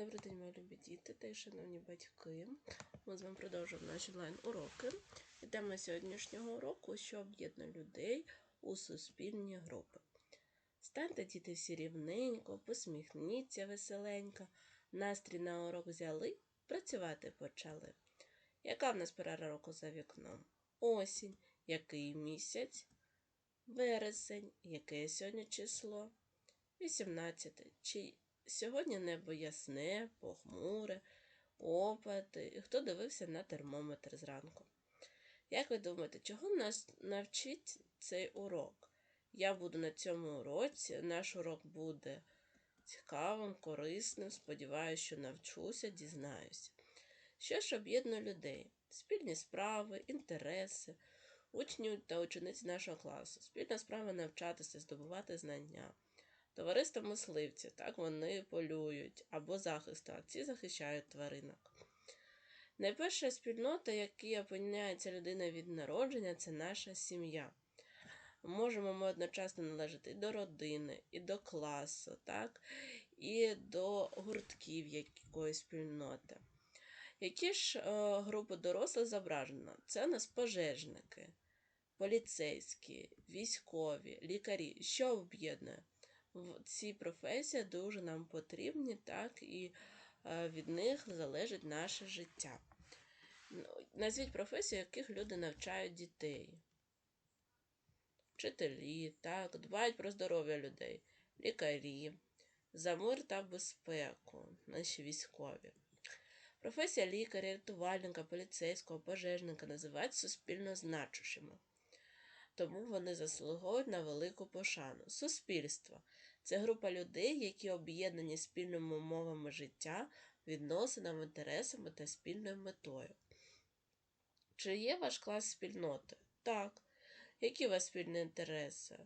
Добрий день, мої любі діти та й шановні батьки. Ми з вами продовжуємо наші онлайн-уроки. І тема сьогоднішнього уроку, що об'єднує людей у суспільні групи. Станьте діти всі рівненько, посміхніться веселенько, настрій на урок взяли, працювати почали. Яка в нас пора року за вікном? Осінь. Який місяць? Вересень. Яке сьогодні число? 18. Чи Сьогодні небо ясне, похмуре, опади. Хто дивився на термометр зранку? Як ви думаєте, чого нас навчить цей урок? Я буду на цьому уроці. Наш урок буде цікавим, корисним. Сподіваюся, що навчуся, дізнаюся. Що ж об'єднує людей? Спільні справи, інтереси, учнів та учениць нашого класу. Спільна справа навчатися, здобувати знання. Товариство мисливців, так вони полюють або захисту, а ці захищають тваринок. Найперша спільнота, якій опиняється людина від народження, це наша сім'я. Можемо ми одночасно належати і до родини, і до класу, так, і до гуртків якоїсь спільноти. Які ж е, групи дорослих зображено? Це у нас пожежники, поліцейські, військові, лікарі. Що об'єднує? Ці професії дуже нам потрібні, так і е, від них залежить наше життя. Ну, назвіть професії, яких люди навчають дітей. Вчителі, так, дбають про здоров'я людей, лікарі, за мир та безпеку, наші військові. Професія лікаря, рятувальника, поліцейського, пожежника називають суспільно значущими тому вони заслуговують на велику пошану. Суспільство це група людей, які об'єднані спільними умовами життя, відносинами, інтересами та спільною метою. Чи є ваш клас спільноти? Так. Які у вас спільні інтереси?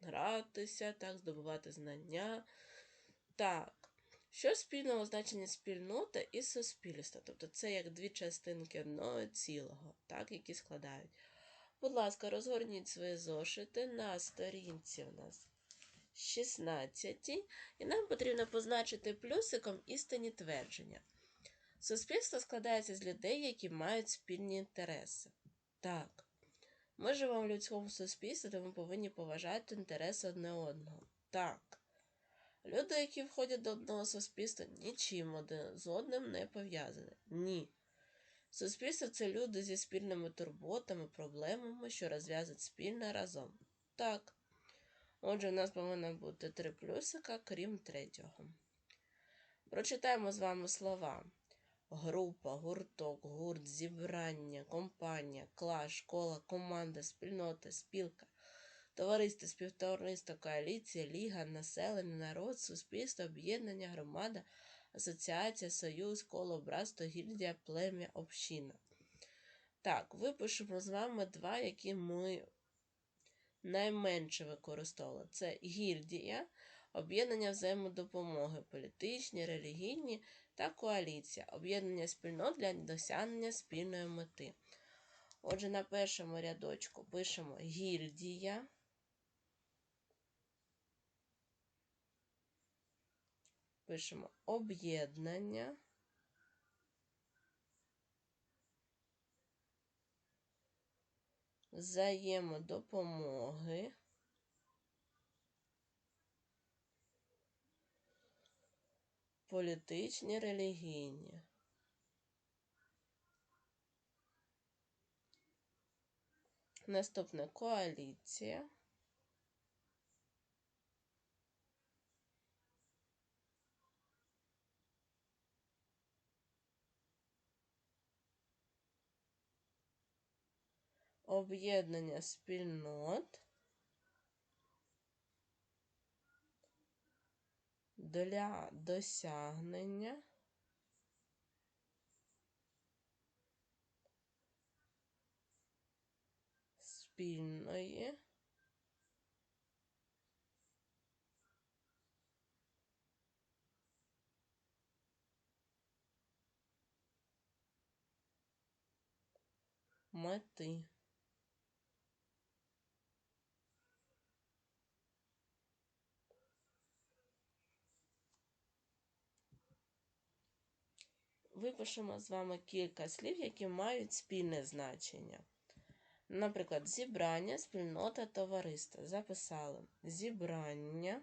Гратися, так, здобувати знання. Так. Що спільного значення спільнота і суспільства? Тобто це як дві частинки одного цілого, так, які складають. Будь ласка, розгорніть свої зошити на сторінці у нас 16. І нам потрібно позначити плюсиком істинні твердження. Суспільство складається з людей, які мають спільні інтереси. Так. Ми живемо в людському суспільстві, тому повинні поважати інтереси одне одного. Так. Люди, які входять до одного суспільства, нічим один з одним не пов'язані. Ні. Суспільство це люди зі спільними турботами, проблемами, що розв'язують спільно разом. Так. Отже, у нас повинно бути три плюсика, крім третього. Прочитаємо з вами слова: група, гурток, гурт, зібрання, компанія, клас, школа, команда, спільнота, спілка, товариство, співтовариство, коаліція, ліга, населення, народ, суспільство, об'єднання, громада асоціація, союз, коло, братство, гільдія, плем'я, община. Так, випишемо з вами два, які ми найменше використовували. Це гільдія, об'єднання взаємодопомоги, політичні, релігійні та коаліція, об'єднання спільнот для досягнення спільної мети. Отже, на першому рядочку пишемо гільдія. пишемо об'єднання. Взаємодопомоги. Політичні, релігійні. Наступна коаліція. Об'єднання спільнот. Для досягнення. Спільної. Мети. Випишемо з вами кілька слів, які мають спільне значення. Наприклад, зібрання, спільнота, товариство. Записали зібрання.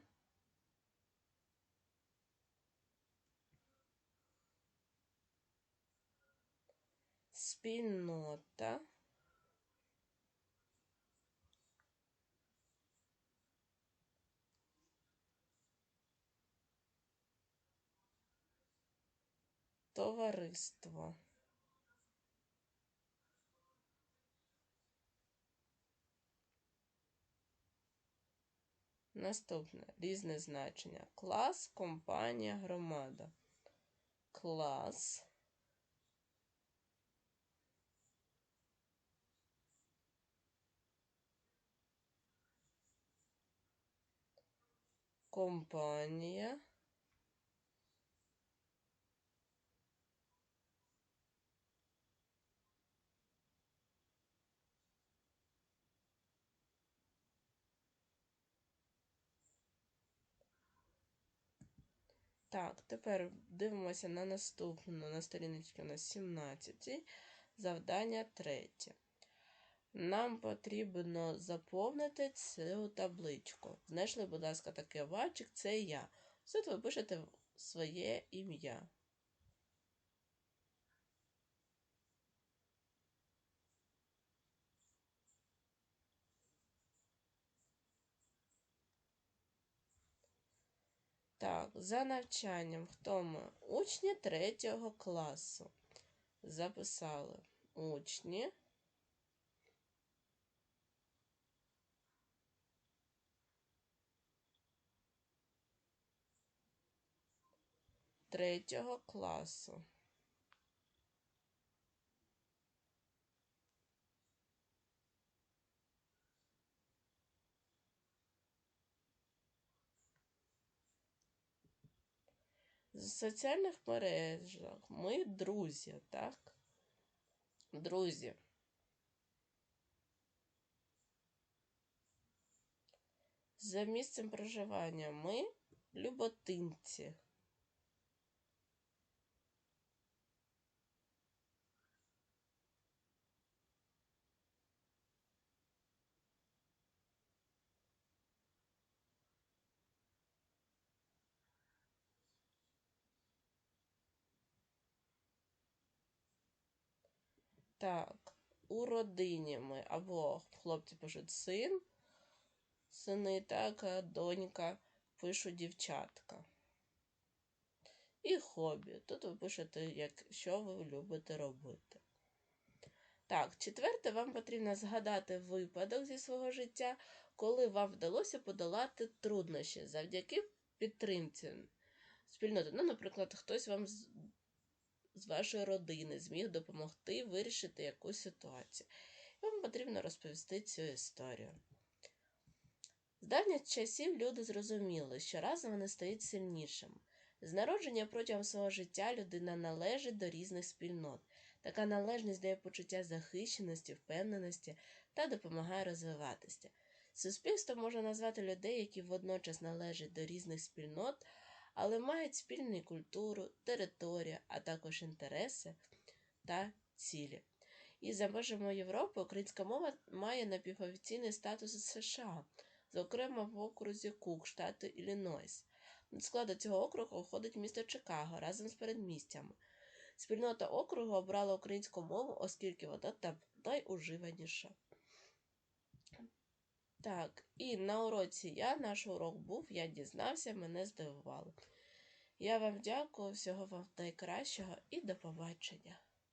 Спільнота. Товариство. Наступне різне значення. Клас, компанія, громада. Клас. Компанія. Так, тепер дивимося на наступну, на сторіночці у нас 17. Завдання третє. Нам потрібно заповнити цю табличку. Знайшли, будь ласка, такий овальчик, це я. Тут ви пишете своє ім'я. Так, за навчанням хто ми? Учні третього класу. Записали учні. Третього класу. В соціальних мережах ми друзі, так? Друзі. За місцем проживання ми люботинці. Так, у родині ми або хлопці пишуть син, сини, так, а донька пишуть дівчатка. І хобі. Тут ви пишете, як, що ви любите робити. Так, четверте, вам потрібно згадати випадок зі свого життя, коли вам вдалося подолати труднощі завдяки підтримці спільноти. Ну, наприклад, хтось вам з, вашої родини зміг допомогти вирішити якусь ситуацію. І Вам потрібно розповісти цю історію. З давніх часів люди зрозуміли, що разом вони стають сильнішими. З народження протягом свого життя людина належить до різних спільнот. Така належність дає почуття захищеності, впевненості та допомагає розвиватися. Суспільство можна назвати людей, які водночас належать до різних спільнот, але мають спільну культуру, територію, а також інтереси та цілі. І за межами Європи українська мова має напівофіційний статус США, зокрема в окрузі Кук, штату Іллінойс. До складу цього округу входить місто Чикаго разом з передмістями. Спільнота округу обрала українську мову, оскільки вона там найуживаніша. Так, і на уроці я, наш урок був, я дізнався, мене здивувало. Я вам дякую, всього вам найкращого і до побачення.